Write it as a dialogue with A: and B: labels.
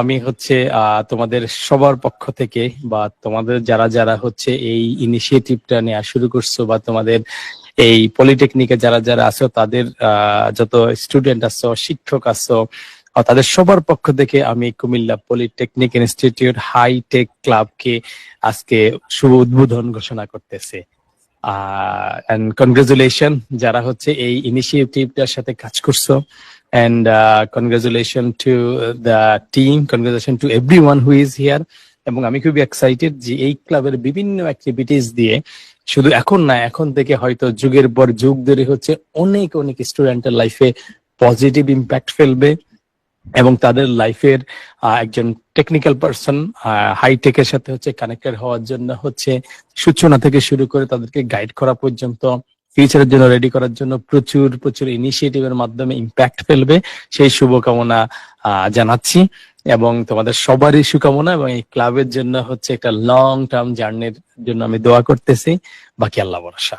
A: আমি হচ্ছে তোমাদের সবার পক্ষ থেকে বা তোমাদের যারা যারা হচ্ছে এই ইনিশিয়েটিভটা নেওয়া শুরু করছ বা তোমাদের এই পলিটেকনিকে যারা যারা আছো, তাদের যত স্টুডেন্ট আছো, শিক্ষক আছো তাদের সবার পক্ষ থেকে আমি কুমিল্লা পলিটেকনিক ইনস্টিটিউট হাইটেক ক্লাবকে আজকে শুভ উদ্বোধন ঘোষণা করতেছে। কনগ্রাচুলেশন যারা হচ্ছে এই ইনিশিয়েটিভটার সাথে কাজ করছ। And uh, congratulations to the team. Congratulations to everyone who is here. এবং আমি খুবই এক্সাইটেড যে এই ক্লাবের বিভিন্ন অ্যাক্টিভিটিস দিয়ে শুধু এখন না এখন থেকে হয়তো যুগের পর যুগ ধরে হচ্ছে অনেক অনেক স্টুডেন্টের লাইফে পজিটিভ ইম্প্যাক্ট ফেলবে এবং তাদের লাইফের একজন টেকনিক্যাল পার্সন হাইটেকের সাথে হচ্ছে কানেক্টেড হওয়ার জন্য হচ্ছে সূচনা থেকে শুরু করে তাদেরকে গাইড করা পর্যন্ত ফিউচারের জন্য রেডি করার জন্য প্রচুর প্রচুর ইনিশিয়েটিভের মাধ্যমে ইম্প্যাক্ট ফেলবে। সেই শুভকামনা জানাচ্ছি। এবং তোমাদের সবারই শুভকামনা এবং এই ক্লাবের জন্য হচ্ছে একটা লং টার্ম জার্নির জন্য আমি দোয়া করতেছি। বাকি আল্লাহ ভরসা।